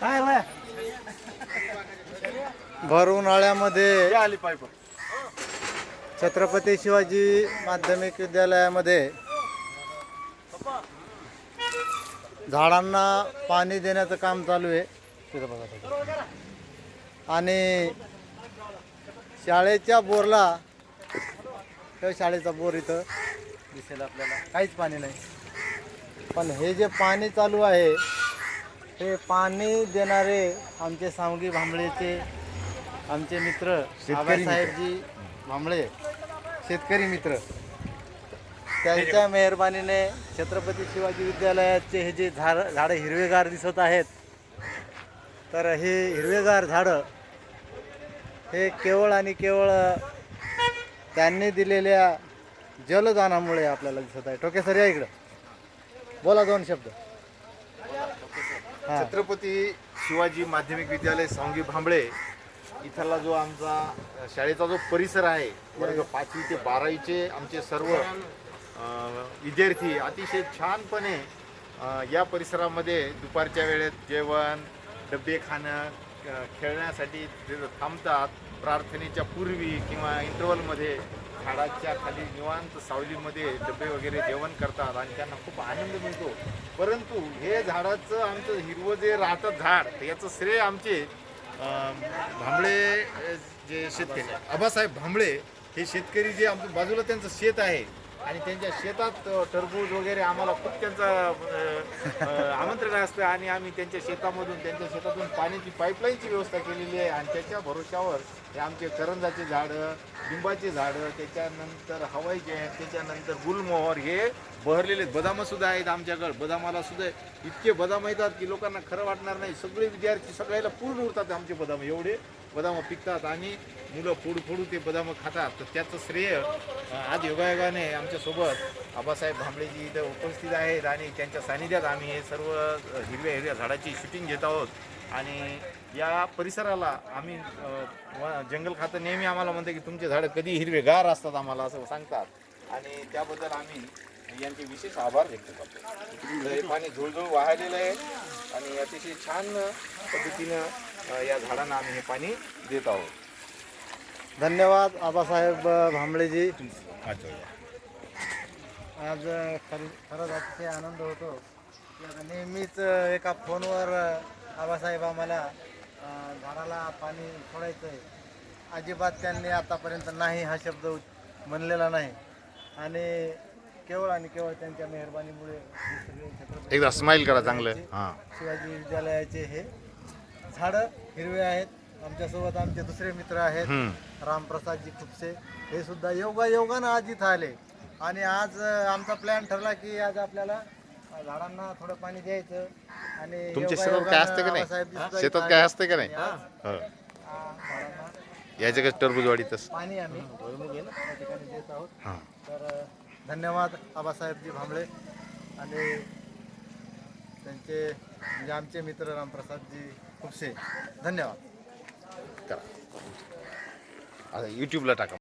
काय भर उन्हाळ्यामध्ये आली पाईप छत्रपती शिवाजी माध्यमिक विद्यालयामध्ये झाडांना पाणी देण्याचं काम चालू आहे. तिथं बघा तिथं. आणि शाळेच्या बोरला शाळेचा बोर इथं दिसेल आपल्याला. काहीच पाणी नाही. पण हे जे पाणी चालू आहे हे पाणी देणारे आमचे सावंगी भांबळेचे आमचे मित्र आबासाहेबजी भांबळे शेतकरी मित्र. त्यांच्या मेहरबानीने छत्रपती शिवाजी विद्यालयाचे हे जे झाड झाडं हिरवेगार दिसत आहेत तर हे हिरवेगार झाडं हे केवळ आणि केवळ त्यांनी दिलेल्या जलदानामुळे आपल्याला दिसत आहे. टोके सर या इकडं. बोला दोन शब्द. छत्रपती शिवाजी माध्यमिक विद्यालय सांगी भांबळे इथला जो आमचा अ, शाळेचा जो परिसर आहे वर्ग पाचवी ते बारावीचे आमचे सर्व अ, विद्यार्थी अतिशय छानपणे अ, या परिसरामध्ये दुपारच्या वेळेत जेवण डबे खाणं अ, खेळण्यासाठी जे थांबतात. प्रार्थनेच्या पूर्वी किंवा इंटरवलमध्ये झाडाच्या खाली निवांत सावलीमध्ये डबे वगैरे जेवण करतात आणि त्यांना खूप आनंद मिळतो. परंतु हे झाडाचं आमचं हिरवं जे राहतं झाड याचं श्रेय आमचे भांबळे जे शेतकरी आबासाहेब भांबळे हे शेतकरी जे आमच्या बाजूला त्यांचं शेत आहे आणि त्यांच्या शेतात टरबूज वगैरे आम्हाला खूप त्यांचा आमंत्रण असतं आणि आम्ही त्यांच्या शेतामधून त्यांच्या शेतातून पाण्याची पाईपलाईनची व्यवस्था केलेली आहे. आणि त्याच्या भरोश्यावर हे आमचे करंजाचे झाडं लिंबाचे झाडं त्याच्यानंतर हवाईचे आहेत त्याच्यानंतर गुलमोहर हे बहरलेले बदामं सुद्धा आहेत आमच्याकडे. बदामाला सुद्धा इतके बदाम येतात की लोकांना खरं वाटणार नाही. सगळे विद्यार्थी सगळ्याला पूर्ण उरतात आमचे बदाम. एवढे बदामं पिकतात. आणि मुलं फोडू फोडू ते बदाम खातात. तर त्याचं श्रेय आज योगायोगाने आमच्यासोबत आबासाहेब भांबळेजी इथं उपस्थित आहेत आणि त्यांच्या सानिध्यात आम्ही हे सर्व हिरव्या हिरव्या झाडाची शूटिंग घेत आहोत. आणि या परिसराला आम्ही जंगल खातं नेहमी आम्हाला म्हणतं की तुमचे झाडं कधी हिरवेगार असतात आम्हाला असं सांगतात. आणि त्याबद्दल आम्ही यांचे विशेष आभार व्यक्त करतो. हे पाणी झुळझुळ वाहलेलं आहे आणि अतिशय छान पद्धतीनं या झाडांना आम्ही हे पाणी देत आहोत. धन्यवाद आबासाहेब भांबळेजी. आज खर खरंच अतिशय आनंद होतो नेहमीच एका फोनवर आबासाहेब आम्हाला झाडाला पाणी सोडायचं आहे अजिबात त्यांनी आतापर्यंत नाही हा शब्द म्हणलेला नाही. आणि केवळ आणि केवळ त्यांच्या मेहरबानीमुळे एकदा स्माईल करा चांगलं. हां. शिवाजी विद्यालयाचे हे झाडं हिरवे आहेत. आमच्यासोबत आमचे दुसरे मित्र आहेत. रामप्रसादजी खुपसे. हे सुद्धा योगा योगानं आज इथं आले. आणि आज आमचा प्लॅन ठरला की आज आपल्याला झाडांना थोडं पाणी द्यायचं. आणि तुमच्या शेतात काय असतं का नाही? शेतात काय. असतं का नाही? याच्या कसं टरबूजवाडीतच पाणी आम्ही या ठिकाणी देत आहोत. हां. तर धन्यवाद आबासाहेबजी भांबळे आणि त्यांचे म्हणजे आमचे मित्र रामप्रसादजी खुपसे. धन्यवाद. அதை யூடியூப்பில் டாக்கம்